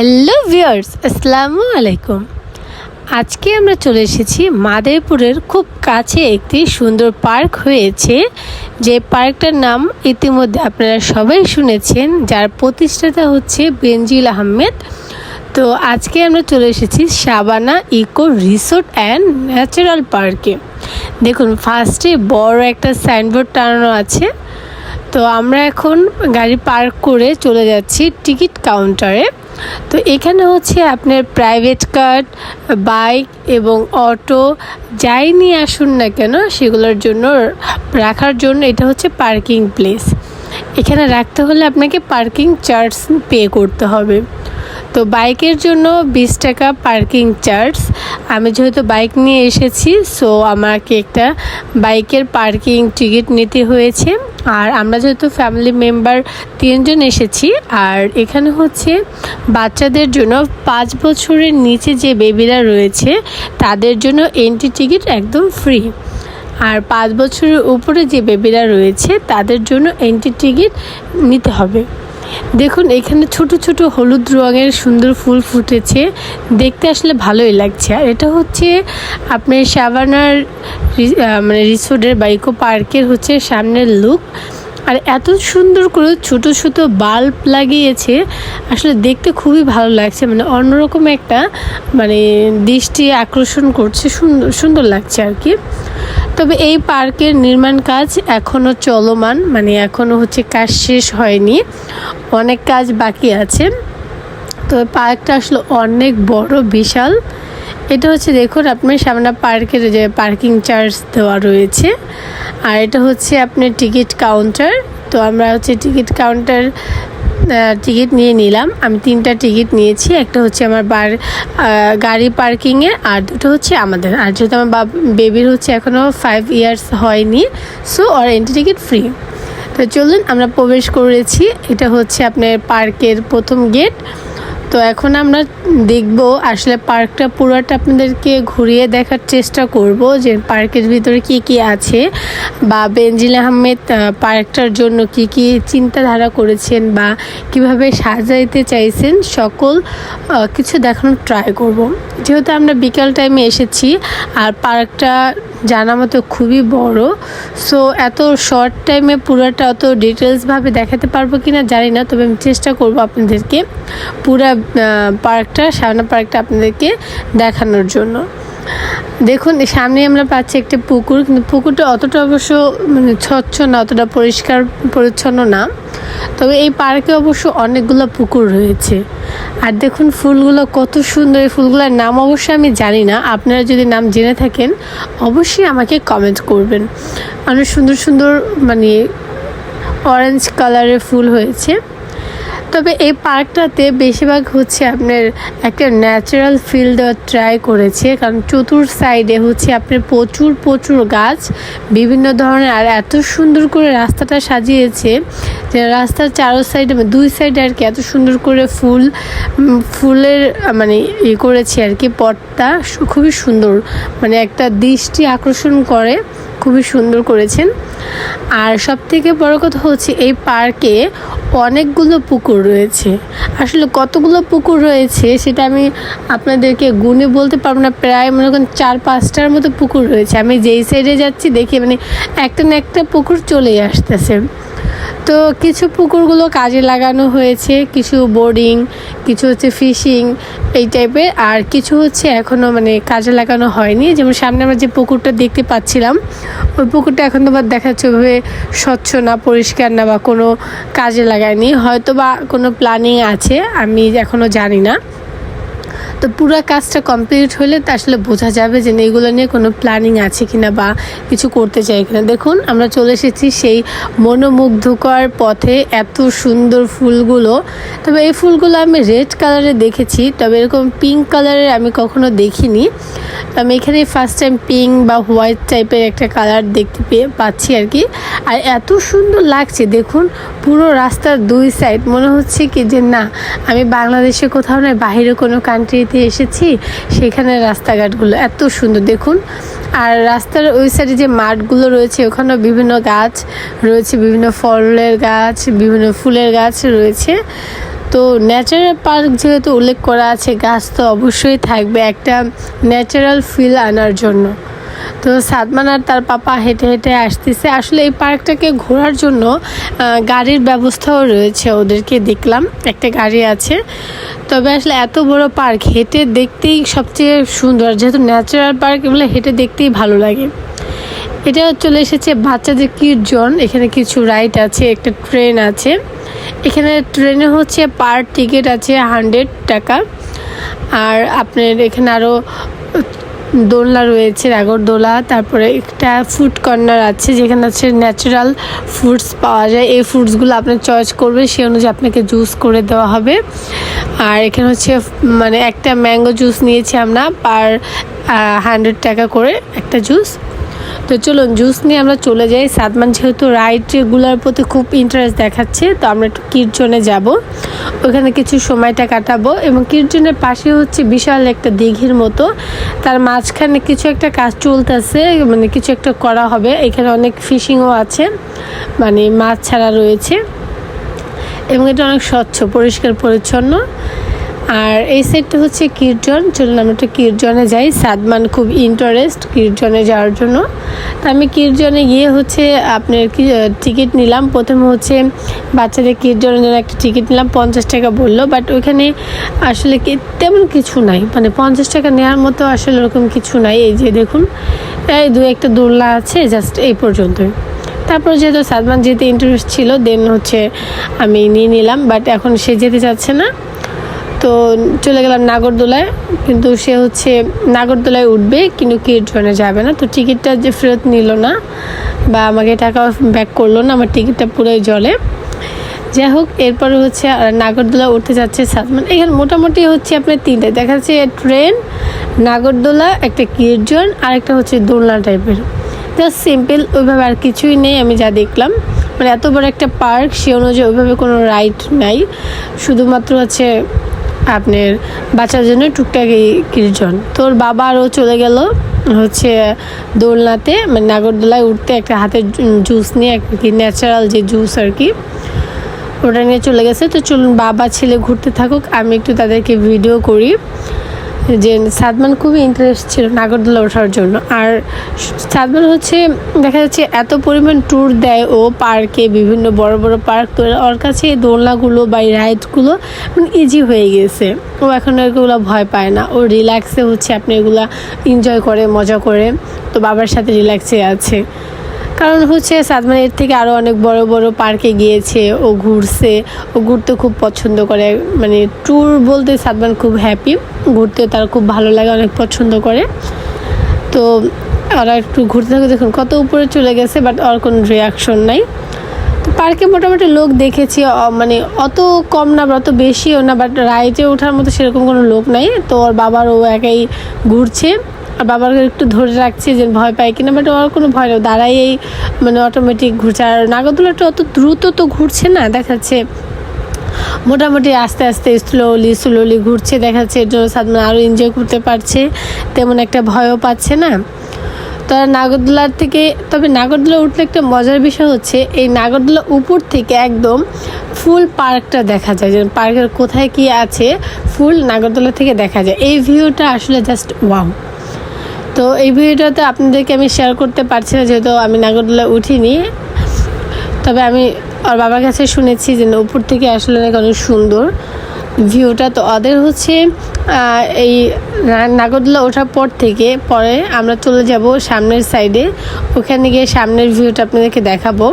Hello viewers, আসসালামু আলাইকুম। আজকে আমরা চলে এসেছি মাদারীপুরের খুব কাছে একটি সুন্দর পার্ক হয়েছে। যে পার্কটার নাম ইতিমধ্যে আপনারা সবাই শুনেছেন, যার প্রতিষ্ঠাতা হচ্ছে বেনজিল আহমেদ। তো আজকে আমরা চলে এসেছি Sabana eco resort and natural পার্কে। দেখুন, ফার্স্টে বড় একটা সাইনবোর্ড টানানো আছে। তো আমরা এখন গাড়ি পার্ক করে চলে যাচ্ছি টিকিট কাউন্টারে। তো এখানে হচ্ছে আপনার প্রাইভেট কার বাইক এবং অটো যাই নিয়ে আসুন না কেন, সেগুলোর জন্য রাখার জন্য এটা হচ্ছে পার্কিং প্লেস এখানে রাখতে হলে আপনাকে পার্কিং চার্জ পে করতে হবে। তো বাইকের জন্য বিশ টাকা পার্কিং চার্জ। আমি যেহেতু বাইক নিয়ে এসেছি সো আমাকে একটা বাইকের পার্কিং টিকিট নিতে হয়েছে। আর আমরা যেহেতু ফ্যামিলি মেম্বার তিনজন এসেছি, আর এখানে হচ্ছে বাচ্চাদের জন্য পাঁচ বছরের নিচে যে বেবিরা রয়েছে, তাদের জন্য এন্ট্রি টিকিট একদম ফ্রি আর পাঁচ বছরের উপরে যে বেবিরা রয়েছে, তাদের জন্য এন্ট্রি টিকিট নিতে হবে। দেখুন, এখানে ছোট ছোট হলুদ রঙের সুন্দর ফুল ফুটেছে। দেখতে আসলে ভালোই লাগছে। আর এটা হচ্ছে আপনার সাবানার মানে রিসোর্টের বাইকো পার্কের হচ্ছে সামনের লুক। আর এত সুন্দর করে ছোট ছোট বাল্ব লাগিয়েছে। আসলে দেখতে খুবই ভালো লাগছে। মানে অন্যরকম একটা মানে দৃষ্টি আকর্ষণ করছে। সুন্দর সুন্দর লাগছে আর কি। তবে এই পার্কের নির্মাণ কাজ এখনও চলমান। মানে এখনও হচ্ছে কাজ শেষ হয়নি। অনেক কাজ বাকি আছে। তো পার্কটা আসলে অনেক বড়, বিশাল। এটা হচ্ছে দেখুন, আপনার সামনে পার্কের যে পার্কিং চার্জ দেওয়া রয়েছে। আর এটা হচ্ছে আপনার টিকিট কাউন্টার। তো আমরা হচ্ছে টিকিট কাউন্টার টিকিট নিয়ে নিলাম। আমি তিনটা টিকিট নিয়েছি। একটা হচ্ছে আমার বার গাড়ি পার্কিংয়ে আর দুটো হচ্ছে আমাদের। আর যেহেতু আমার বাব, বেবির হচ্ছে এখনও ফাইভ ইয়ার্স হয়নি সো ওর এন্ট্রি টিকিট ফ্রি তো চলুন আমরা প্রবেশ করেছি। এটা হচ্ছে আপনার পার্কের প্রথম গেট। তো এখন আমরা দেখব, আসলে পার্কটা পুরোটা আপনাদেরকে ঘুরিয়ে দেখার চেষ্টা করব যে পার্কের ভিতরে কি কি আছে বা বেনজিল আহমেদ পার্কটার জন্য কি কি চিন্তাধারা করেছেন বা কীভাবে সাজাইতে চাইছেন সকল কিছু দেখানোর ট্রাই করব। যেহেতু আমরা বিকাল টাইমে এসেছি আর পার্কটা জানা মতো খুবই বড় সো এত শর্ট টাইমে পুরোটা অত ডিটেলসভাবে দেখাতে পারব কি না জানি না, তবে আমি চেষ্টা করব আপনাদেরকে পুরা পার্কটা সামনে পার্কটা আপনাদেরকে দেখানোর জন্য। দেখুন সামনে আমরা পাচ্ছি একটা পুকুর, কিন্তু পুকুরটা অতটা অবশ্য মানে স্বচ্ছ না, অতটা পরিষ্কার, পরিচ্ছন্ন না। তবে এই পার্কে অবশ্য অনেকগুলো পুকুর রয়েছে। আর দেখুন, ফুলগুলো কত সুন্দর। এই ফুলগুলোর নাম অবশ্যই আমি জানি না। আপনারা যদি নাম জেনে থাকেন, অবশ্যই আমাকে কমেন্ট করবেন। অনেক সুন্দর সুন্দর মানে অরেঞ্জ কালারের ফুল হয়েছে। তবে এই পার্কটাতে বেশিরভাগ হচ্ছে আপনার একটা ন্যাচারাল ফিল দেওয়ার ট্রাই করেছে, কারণ চতুর সাইডে হচ্ছে আপনার প্রচুর প্রচুর গাছ, বিভিন্ন ধরনের, আর এত সুন্দর করে রাস্তাটা সাজিয়েছে রাস্তার চারো সাইডে দুই সাইডে আর কি এত সুন্দর করে ফুল ফুলের মানে ই করেছে আর কি, পটটা খুবই সুন্দর। মানে একটা দৃষ্টি আকর্ষণ করে, খুবই সুন্দর করেছেন। আর সব থেকে বড় কথা হচ্ছে, এই পার্কে অনেকগুলো পুকুর রয়েছে। আসলে কতগুলো পুকুর রয়েছে, সেটা আমি আপনাদেরকে গুণে বলতে পারব না, প্রায় মনে করেন চার পাঁচটার মতো পুকুর রয়েছে। আমি যেই সাইডে যাচ্ছি, দেখি মানে একটা না একটা পুকুর চলেই আসতেছে। তো কিছু পুকুরগুলো কাজে লাগানো হয়েছে, কিছু বোর্ডিং কিছু হচ্ছে ফিশিং এই টাইপের আর কিছু হচ্ছে এখনও মানে কাজে লাগানো হয়নি। যেমন সামনে আমরা যে পুকুরটা দেখতে পাচ্ছিলাম, ওই পুকুরটা এখন তো বা দেখা যাচ্ছে ওইভাবে স্বচ্ছ না, পরিষ্কার না বা কোনো কাজে লাগায়নি। হয়তো বা কোনো প্ল্যানিং আছে, আমি এখনও জানি না। তো পুরো কাজটা কমপ্লিট হলে তা আসলে বোঝা যাবে যে এগুলো নিয়ে কোনো প্ল্যানিং আছে কিনা বা কিছু করতে চাই কিনা। দেখুন, আমরা চলে এসেছি সেই মনোমুগ্ধকর পথে এত সুন্দর ফুলগুলো। তবে এই ফুলগুলো আমি রেড কালারে দেখেছি, তবে এরকম পিঙ্ক কালারের আমি কখনো দেখিনি। আমি এখানে ফার্স্ট টাইম পিঙ্ক বা হোয়াইট টাইপের একটা কালার দেখতে পেয়ে পাচ্ছি আর কি। আর এত সুন্দর লাগছে, দেখুন, পুরো রাস্তার দুই সাইড মনে হচ্ছে কি যে না, আমি বাংলাদেশে কোথাও নয় বাইরে কোনো কান্ট্রিতে এসেছি, সেখানে রাস্তাঘাটগুলো এত সুন্দর। দেখুন, আর রাস্তার ওই সাইডে যে মাঠগুলো রয়েছে, ওখানেও বিভিন্ন গাছ রয়েছে, বিভিন্ন ফলের গাছ, বিভিন্ন ফুলের গাছ রয়েছে। তো ন্যাচারাল পার্ক যেহেতু উল্লেখ করা আছে, গাছ তো অবশ্যই থাকবে একটা ন্যাচারাল ফিল আনার জন্য। তো সাদমান আর তার পাপা হেঁটে হেঁটে আসতেছে। আসলে এই পার্কটাকে ঘোরার জন্য গাড়ির ব্যবস্থাও রয়েছে ওদেরকে দেখলাম। একটা গাড়ি আছে। তবে আসলে এত বড় পার্ক, হেঁটে দেখতেই সবচেয়ে সুন্দর। যেহেতু ন্যাচারাল পার্ক, এগুলো হেঁটে দেখতেই ভালো লাগে। এটা চলে এসেছে বাচ্চাদের কিরজন এখানে কিছু রাইড আছে, একটা ট্রেন আছে। এখানে ট্রেনে হচ্ছে পার টিকিট আছে হান্ড্রেড টাকা। আর আপনার এখানে আরও দোলনা রয়েছে নাগরদোলা তারপরে একটা ফুড কর্নার আছে যেখানে আছে ন্যাচারাল ফুডস পাওয়া যায়। এই ফুডসগুলো আপনার চয়েস করবে সেই অনুযায়ী আপনাকে জুস করে দেওয়া হবে। আর এখানে হচ্ছে মানে একটা ম্যাঙ্গো জুস নিয়েছি আমরা পার হান্ড্রেড টাকা করে একটা জুস তো চলুন জুস নিয়ে আমরা চলে যাই। সাদমান যেহেতু রাইডগুলোর প্রতি খুব ইন্টারেস্ট দেখাচ্ছে, তো আমরা একটু কিরজনে যাব। ওখানে কিছু সময়টা কাটাবো এবং কিরজনের পাশে হচ্ছে বিশাল একটা দিঘির মতো। তার মাঝখানে কিছু একটা কাজ চলতেছে মানে কিছু একটা করা হবে। এখানে অনেক ফিশিংও আছে মানে মাছ ছাড়া রয়েছে। এবং এটা অনেক স্বচ্ছ, পরিষ্কার, পরিচ্ছন্ন। আর এই সেটটা হচ্ছে কীর্তন চলুন আমরা একটু কীর্তনে যাই। সাদমান খুব ইন্টারেস্ট কীর্তনে যাওয়ার জন্য। তো আমি কীর্তনে গিয়ে হচ্ছে আপনার কি টিকিট নিলাম। প্রথমে হচ্ছে বাচ্চাদের কীর্তনের জন্য একটা টিকিট নিলাম, পঞ্চাশ টাকা বলল। বাট ওইখানে আসলে তেমন কিছু নাই। মানে পঞ্চাশ টাকা নেওয়ার মতো আসলে ওরকম কিছু নাই। এই যে দেখুন, এই দু একটা দোলনা আছে জাস্ট এই পর্যন্তই। তারপর যেহেতু সাদমান যেতে ইন্টারেস্ট ছিল দেন হচ্ছে আমি নিয়ে নিলাম। বাট এখন সে যেতে চাচ্ছে না। তো চলে গেলাম নাগরদোলায়, কিন্তু সে হচ্ছে নাগরদোলায় উঠবে, কিন্তু কিরজনে যাবে না। তো টিকিটটা যে ফেরত নিল না বা আমাকে টাকা ব্যাক করল না, আমার টিকিটটা পুরোই জলে। যাই হোক, এরপরে হচ্ছে নাগরদোলা উঠতে যাচ্ছে সাদমান এখানে মোটামুটি হচ্ছে আপনার তিনটে দেখা যাচ্ছে ট্রেন, নাগরদোলা, একটা কীর্জন আর একটা হচ্ছে দোলনা টাইপের জাস্ট সিম্পল ওইভাবে আর কিছুই নেই, আমি যা দেখলাম। মানে এত বড় একটা পার্ক, সে অনুযায়ী ওইভাবে কোনো রাইড নাই। শুধুমাত্র হচ্ছে আপনার বাচ্চার জন্য টুকটাক এই কীর্জন তোর বাবা আরও চলে গেল হচ্ছে দোলনাতে মানে নাগরদোলায় উঠতে একটা হাতে জুস নিয়ে, একটা কি ন্যাচারাল যে জুস আর কি, ওটা নিয়ে চলে গেছে। তো চলুন বাবা, ছেলে ঘুরতে থাকুক, আমি একটু তাদেরকে ভিডিও করি। যে সাদমান খুবই ইন্টারেস্ট ছিল নাগরদোলা ওঠার জন্য। আর সাদমান হচ্ছে, দেখা যাচ্ছে এত পরিমাণ ট্যুর দেয় ও পার্কে বিভিন্ন বড় বড় পার্ক তো ওর কাছে এই দোলনাগুলো বা এই রাইডগুলো মানে ইজি হয়ে গেছে। ও এখন এগুলো ভয় পায় না। ও রিল্যাক্সে হচ্ছে, আপনি এগুলা এনজয় করে, মজা করে, তো বাবার সাথে রিল্যাক্সে আছে। কারণ হচ্ছে সাদমান এর থেকে আরও অনেক বড় বড় পার্কে গিয়েছে ও ঘুরছে। ও ঘুরতে খুব পছন্দ করে। মানে ট্যুর বলতে সাদমান খুব হ্যাপি ঘুরতে তার খুব ভালো লাগে, অনেক পছন্দ করে। তো ওরা একটু ঘুরতে থাকে, দেখুন কত উপরে চলে গেছে বাট ওর কোনো রিয়াকশন নাই। তো পার্কে মোটামুটি লোক দেখেছি মানে অত কম না, অত বেশিও না বাট রাইডে ওঠার মতো সেরকম কোনো লোক নাই। তো ওর বাবার ও একাই ঘুরছে। আর বাবাকে একটু ধরে রাখছে যে ভয় পায় কিনা বাট ওর কোনো ভয় নেই। দাঁড়াই মানে অটোমেটিক ঘুরছে। আর নাগরদোলাটা অত দ্রুত তো ঘুরছে না, দেখাচ্ছে মোটামুটি আস্তে আস্তে স্লোলি স্লোলি ঘুরছে, দেখাচ্ছে এর জন্য সাদমান আরও এনজয় করতে পারছে। তেমন একটা ভয়ও পাচ্ছে না। তো আর নাগরদোলার থেকে, তবে নাগরদোলা উঠলে একটা মজার বিষয় হচ্ছে, এই নাগরদোলা উপর থেকে একদম ফুল পার্কটা দেখা যায়। যেমন পার্কের কোথায় কি আছে, ফুল নাগরদোলা থেকে দেখা যায়। এই ভিউটা আসলে জাস্ট ওয়াও তো এই ভিডিওটাতে আপনাদেরকে আমি শেয়ার করতে পারছি না, যেহেতু আমি নাগরদোলা উঠিনি। তবে আমি ওর বাবার কাছে শুনেছি যে উপর থেকে আসলে নাকি অনেক সুন্দর ভিউটা তো ওদের হচ্ছে এই নাগরদোলা ওঠার পর থেকে, পরে আমরা চলে যাব সামনের সাইডে ওখানে গিয়ে সামনের ভিউটা আপনাদেরকে দেখাবো।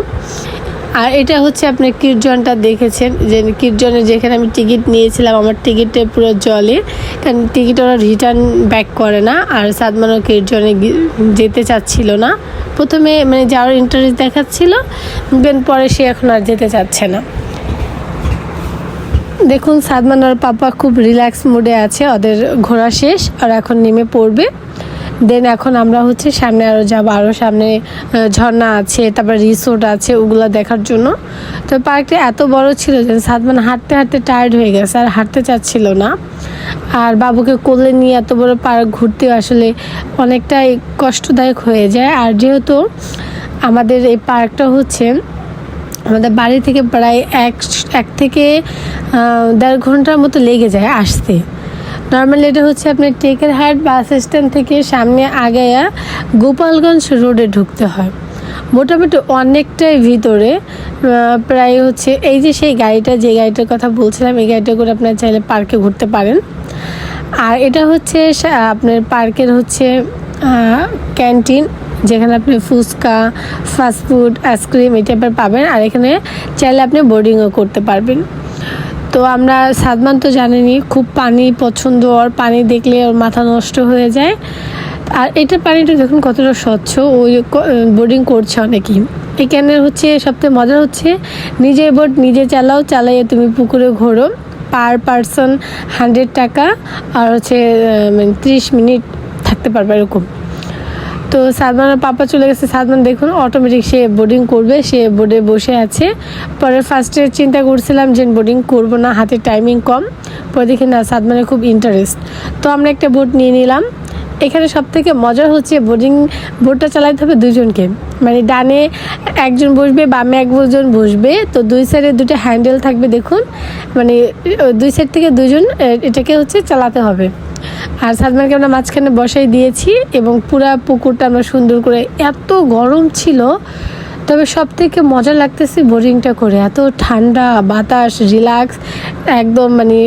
আর এটা হচ্ছে আপনি কীর্জনটা দেখেছেন, যে কীর্জনের যেখানে আমি টিকিট নিয়েছিলাম, আমার টিকিটে পুরো জলে, কারণ টিকিট ওরা রিটার্ন ব্যাক করে না, আর সাদমানও কীর্জনে যেতে চাচ্ছিল না। প্রথমে মানে যাওয়ার ইন্টারেস্ট দেখাচ্ছিল দেন পরে সে এখন আর যেতে চাচ্ছে না। দেখুন, সাদমান আর পাপা খুব রিল্যাক্স মুডে আছে, ওদের ঘোরা শেষ, আর এখন নেমে পড়বে। দেন এখন আমরা হচ্ছে সামনে আরও যাব আরও সামনে ঝর্ণা আছে, তারপর রিসোর্ট আছে, ওগুলো দেখার জন্য। তো পার্কটা এত বড় ছিল যে সাদমান হাঁটতে হাঁটতে টায়ার্ড হয়ে গেছে, আর হাঁটতে চাচ্ছিল না। আর বাবুকে কোলে নিয়ে এত বড় পার্ক ঘুরতে আসলে অনেকটাই কষ্টদায়ক হয়ে যায়। আর যেহেতু আমাদের এই পার্কটা হচ্ছে আমাদের বাড়ি থেকে প্রায় এক এক থেকে দেড় ঘণ্টার মতো লেগে যায় আসতে। নর্মালি এটা হচ্ছে আপনার টেকেরহাট বাস স্ট্যান্ড থেকে সামনে আগায়া গোপালগঞ্জ রোডে ঢুকতে হয়। মোটামুটি অনেকটাই ভিতরে প্রায় হচ্ছে এই যে সেই গাড়িটা, যে গাড়িটার কথা বলছিলাম, এই গাড়িটা করে আপনার চাইলে পার্কে ঘুরতে পারেন। আর এটা হচ্ছে আপনার পার্কের হচ্ছে ক্যান্টিন যেখানে আপনি ফুচকা ফাস্টফুড আইসক্রিম টাইপের পাবেন। আর এখানে চাইলে আপনি বোর্ডিংও করতে পারবেন। তো আমরা সাদমান তো জানেনি, খুব পানি পছন্দ, ওর পানি দেখলে ওর মাথা নষ্ট হয়ে যায়। আর এটা পানিটা দেখুন কতটা স্বচ্ছ ওই বোর্ডিং করছে অনেকেই। এখানে হচ্ছে সবথেকে মজা হচ্ছে, নিজের বোট নিজে চালাও, চালাইয়ে তুমি পুকুরে ঘোরো। পার পারসন হান্ড্রেড টাকা, আর হচ্ছে মানে ত্রিশ মিনিট থাকতে পারবে এরকম। তো সাদমানের পাপা চলে গেছে, সাদমান দেখুন অটোমেটিক সে বোর্ডিং করবে, সে বোর্ডে বসে আছে। পরে ফার্স্টে চিন্তা করছিলাম যে বোর্ডিং করব না হাতে টাইমিং কম। পরে দেখি না, সাদমানের খুব ইন্টারেস্ট তো আমরা একটা বোট নিয়ে নিলাম। এখানে সব থেকে মজা হচ্ছে বোর্ডিং বোটটা চালাতে হবে দুজনকে মানে ডানে একজন বসবে, বামে একজন বসবে। তো দুই সাইডে দুটো হ্যান্ডেল থাকবে, দেখুন। মানে দুই সাইড থেকে দুজন এটাকে হচ্ছে চালাতে হবে। আর সাদমানকে আমরা মাঝখানে বসাই দিয়েছি এবং পুরা পুকুরটা আমরা সুন্দর করে এত গরম ছিল, তবে সব থেকে মজা লাগতেছে বোরিংটা করে। এত ঠান্ডা, বাতাস, রিল্যাক্স, একদম মানে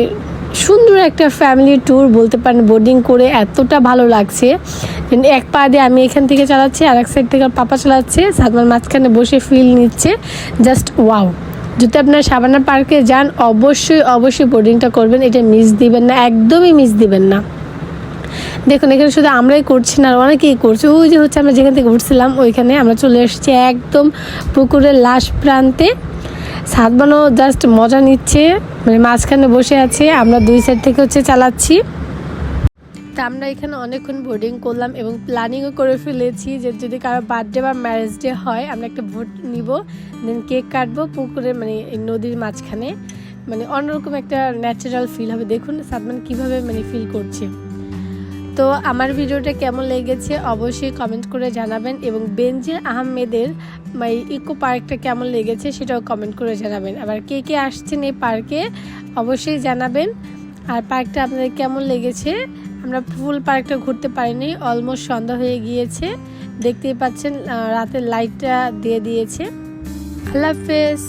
সুন্দর একটা ফ্যামিলি ট্যুর বলতে পারেন বোর্ডিং করে এতটা ভালো লাগছে। এক পা দিয়ে আমি এখান থেকে চালাচ্ছি আর এক সাইড থেকে পাপা চালাচ্ছে। সাদমান মাঝখানে বসে ফিল নিচ্ছে জাস্ট ওয়াও যদি আপনার সাবানা পার্কে যান, অবশ্যই অবশ্যই বোর্ডিংটা করবেন। এটা মিস দিবেন না, একদমই মিস দিবেন না। দেখুন, এখানে শুধু আমরাই করছি না, আর অনেকেই করছে। ওই যে হচ্ছে আমরা যেখান থেকে উঠছিলাম, ওইখানে আমরা চলে এসেছি একদম পুকুরের লাশ প্রান্তে। সাতবানও জাস্ট মজা নিচ্ছে মানে মাঝখানে বসে আছে। আমরা দুই সাইড থেকে হচ্ছে চালাচ্ছি। তা আমরা এখানে অনেকক্ষণ বোর্ডিং করলাম এবং প্ল্যানিংও করে ফেলেছি যে যদি কারও বার্থডে বা ম্যারেজ ডে হয়, আমরা একটা ভোট নিব দেন কেক কাটবো পুকুরে মানে নদীর মাঝখানে। মানে অন্যরকম একটা ন্যাচারাল ফিল হবে। দেখুন সাদমান কীভাবে মানে ফিল করছে। তো আমার ভিডিওটা কেমন লেগেছে অবশ্যই কমেন্ট করে জানাবেন এবং বেনজির আহমেদের মানে ইকো পার্কটা কেমন লেগেছে সেটাও কমেন্ট করে জানাবেন। আবার কে কে আসছেন এই পার্কে অবশ্যই জানাবেন। আর পার্কটা আপনাদের কেমন লেগেছে? আমরা ফুল পার্কটা ঘুরতে পারিনি, অলমোস্ট সন্ধ্যা হয়ে গিয়েছে। দেখতেই পাচ্ছেন রাতের লাইটটা দিয়ে দিয়েছে। আল্লাহ হাফেজ।